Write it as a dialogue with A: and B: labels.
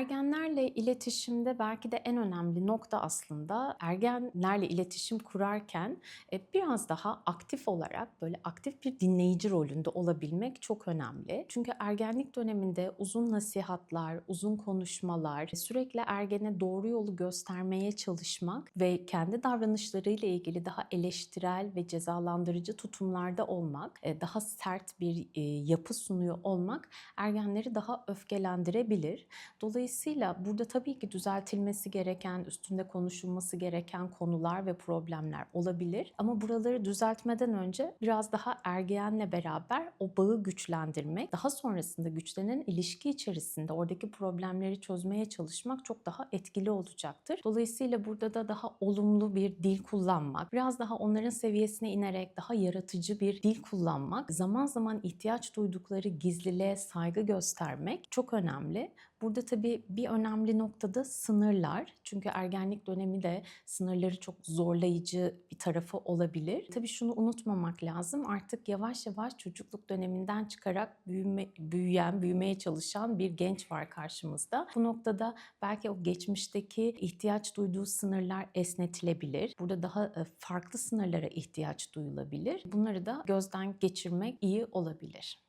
A: Ergenlerle iletişimde belki de en önemli nokta aslında ergenlerle iletişim kurarken e, biraz daha aktif olarak böyle aktif bir dinleyici rolünde olabilmek çok önemli. Çünkü ergenlik döneminde uzun nasihatlar, uzun konuşmalar, sürekli ergene doğru yolu göstermeye çalışmak ve kendi davranışlarıyla ilgili daha eleştirel ve cezalandırıcı tutumlarda olmak, e, daha sert bir e, yapı sunuyor olmak ergenleri daha öfkelendirebilir. Dolayısıyla burada tabii ki düzeltilmesi gereken, üstünde konuşulması gereken konular ve problemler olabilir. Ama buraları düzeltmeden önce biraz daha ergenle beraber o bağı güçlendirmek, daha sonrasında güçlenen ilişki içerisinde oradaki problemleri çözmeye çalışmak çok daha etkili olacaktır. Dolayısıyla burada da daha olumlu bir dil kullanmak, biraz daha onların seviyesine inerek daha yaratıcı bir dil kullanmak, zaman zaman ihtiyaç duydukları gizliliğe saygı göstermek çok önemli. Burada tabii bir önemli noktada sınırlar. Çünkü ergenlik dönemi de sınırları çok zorlayıcı bir tarafı olabilir. Tabii şunu unutmamak lazım. Artık yavaş yavaş çocukluk döneminden çıkarak büyüme, büyüyen, büyümeye çalışan bir genç var karşımızda. Bu noktada belki o geçmişteki ihtiyaç duyduğu sınırlar esnetilebilir. Burada daha e, farklı sınırlara ihtiyaç duyulabilir. Bunları da gözden geçirmek iyi olabilir.